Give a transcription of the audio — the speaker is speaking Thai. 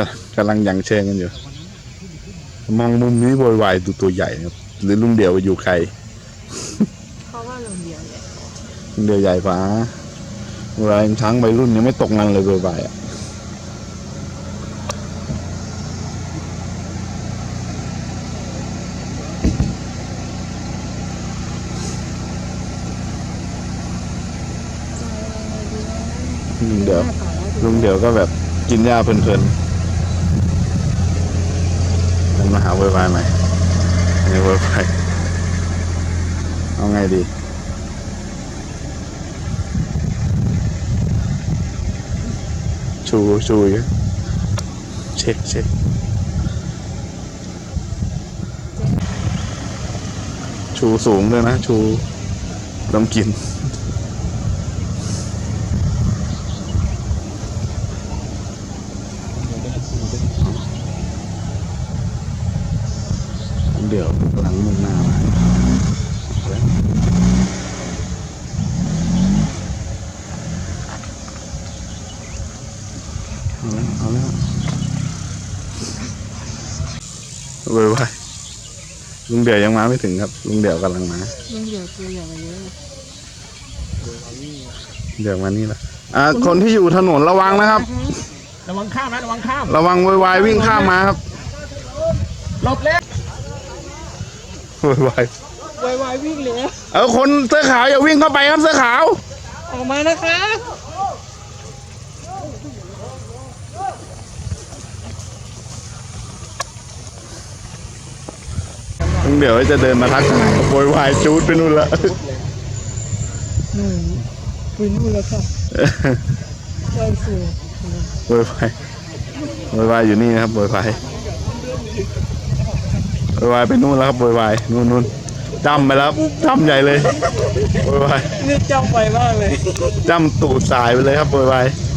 ก็กำลังยังเชิงกันอยู่ มองมุมนี้โวยวายดูตัวใหญ่นะครับ หรือลุงเดี่ยวอยู่ใครเพราะว่าโรงเรียนเนี่ยลุงเดี่ยวใหญ่ฟ้าเวลาช้างวัยรุ่นยังไม่ตกงานเลยโวยวายอะลุงเดี่ยวลุงเดี่ยวก็แบบกินหญ้าเพลินๆ มันมาหาโวยวายใหม่อันนี้โวยวายเอาไงดีชูชูอีกเช็คเช็คชูสูงด้วยนะ ชูลำกิน เดี๋ยวหลังมุ่งหน้ามาเอาแล้วเอาแล้วเว้ยว้ยลุงเดี่ยวยังมาไม่ถึงครับ ลุงเดี่ยวกำลังมาโรงเรียนตัวอย่าเยอะเดี๋ยวมานี่ละอ่าคนที่อยู่ถนนระวังนะครับ ระวังข้ามนะระวังข้าม ระวังโวยวายวิ่งข้ามมาครับหลบแล้ว โวยวายวายวายวิ่งเลยเออคนเสื้อขาวอย่าวิ่งเข้าไปครับเสื้อขาว ออกมานะคะลุงเดี๋ยวจะเดินมาทักทายโวยวายจูดไปนู่นละหนูไปนู่นแล้วค่ะไปสู่โวยวายโวยวายอยู่นี่นะครับโวยวาย โวยวายไปนู่นแล้วครับโวยวายนู่นนู่นจำไปแล้วจำใหญ่เลยโวยวายนี่จำไปมากเลยจำตูดสายไปเลยครับโวยวายเ